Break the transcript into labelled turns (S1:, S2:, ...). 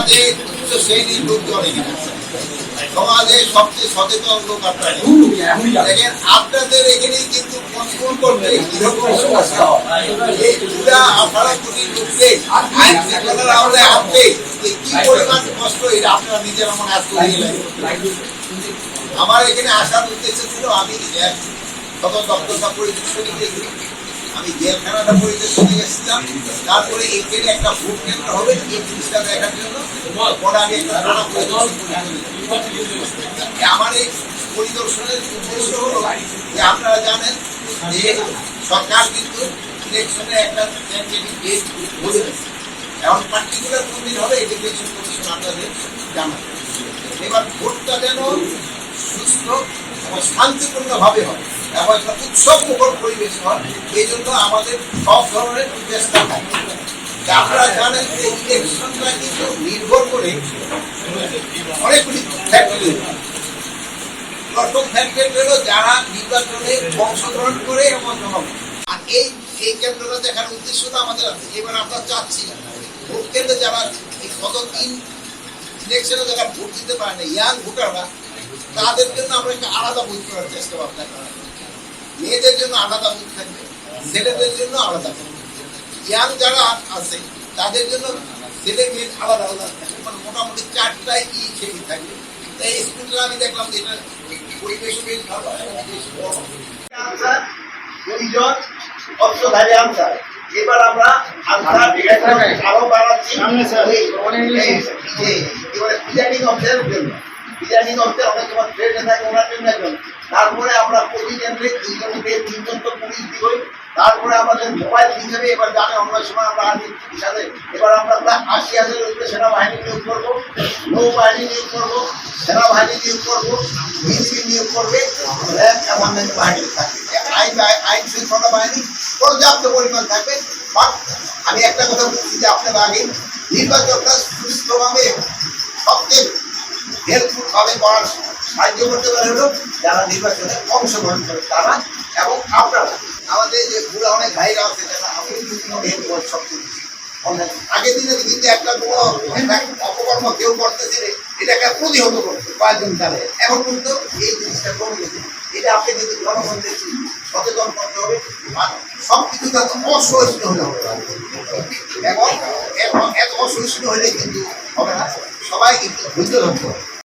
S1: সমাজে উচ্চ শ্রেণির লোকজন সমাজে সবচেয়ে সচেতন লোক আপনারা দেখেন আপনাদের এখানে কিন্তু কন্ট্রোল করতে কীরকম সমস্যা। এই পুরা আঠারো কোটি লোককে আইন শৃঙ্খলার আওতায় আনতে কি পরিমাণ কষ্ট এটা আপনারা নিজেরা মনে আজ করে গেলেন আমার এখানে আসার উদ্দেশ্য ছিল আমি পরিদর্শনে গিয়েছিলাম। আমি জেলখানাটা পরিদর্শনে এসেছিলাম। তারপরে এখানে একটা ভোট কেন্দ্র হবে, এই জিনিসটা দেখার জন্য আমার এই পরিদর্শনের উদ্দেশ্য হলো যে আপনারা জানেন যে সরকার কিন্তু ইলেকশনে একটা। এখন পার্টিকুলার কোন দিন হবে, এটা ইলেকশন কমিশন আপনাদের জানাবে। এবার ভোটটা যেন সুস্থ এবং শান্তিপূর্ণ ভাবে হয় এবং একটা উৎসব মুখর পরিবেশ হয়, এই জন্য আমাদের সব ধরনের চেষ্টা থাকে। আপনারা জানেন যে ইলেকশনটা কিন্তু নির্ভর করে অনেকগুলি ফ্যাক্টরি প্রথম ফ্যাক্টরি হলো যারা নির্বাচনে অংশগ্রহণ করে এবং জনগণ আর এই এই কেন্দ্রটা দেখার উদ্দেশ্য তো আমাদের আছে। এবার আমরা চাচ্ছি ভোট কেন্দ্রে যারা গত তিন ইলেকশনে যারা ভোট দিতে পারে না ইয়াং ভোটাররা তাদের জন্য আমরা একটা আলাদা বুথ করার চেষ্টা ভাবনা করা। মেয়েদের জন্য আলাদা বুথ থাকবে ছেলেদের জন্য আলাদা থাকবে। ইয়াং যারা আছে তাদের জন্য ছেলে মেয়ে আলাদা আলাদা থাকবে। মানে মোটামুটি চারটায় ই খেলি থাকবে তাই স্কুলটা আমি দেখলাম যে এটা পরিবেশ বেশ ভালো দুইজন অস্ত্রধারী আনসার এবার আমরা আনসার আরও বাড়াচ্ছি। এবারে প্রিজাইডিং অফিসারের জন্য প্রিজাইডিং অফিসার অনেক সময় ট্রেনে থাকে ওনার জন্য একজন তারপরে আমরা প্রতি কেন্দ্রে তিনজন থেকে তিনজন তো পুলিশ দিবই। তারপরে আমাদের মোবাইল হিসেবে এবার জানে অন্য সময় আমরা আছি হিসাবে এবার আমরা প্রায় আশি হাজারের উপরে সেনাবাহিনী নিয়োগ করব, নৌবাহিনী নিয়োগ করব, সেনাবাহিনী নিয়োগ করব বিজিবি নিয়োগ করবে র্যাব এবং বাহিনী থাকবে। আইন আইন শৃঙ্খলা বাহিনী পর্যাপ্ত পরিমাণ থাকবে। বাট আমি একটা কথা বলছি যে আপনার আগে নির্বাচনটা সুস্থভাবে সবচেয়ে হেল্পফুল ভাবে করার সাহায্য করতে পারে হলো যারা নির্বাচনে অংশগ্রহণ করে তারা এবং আপনারা। আমাদের যে পুরো অনেক ভাইরা আছে, যারা আগের দিনে কিন্তু একটা কোনো অপকর্ম কেউ করতেছে এটাকে প্রতিহত করতে কয়েকজন জানে এখন কিন্তু এই জিনিসটা কমে গেছে। এটা আপনি কিন্তু জনগণকে সচেতন করতে হবে, আর সব কিছু যাতে অসহিষ্ণু হলে হবে এবং এত- অসহিষ্ণু হলে কিন্তু হবে না। সবাই কিন্তু ধরতে হবে।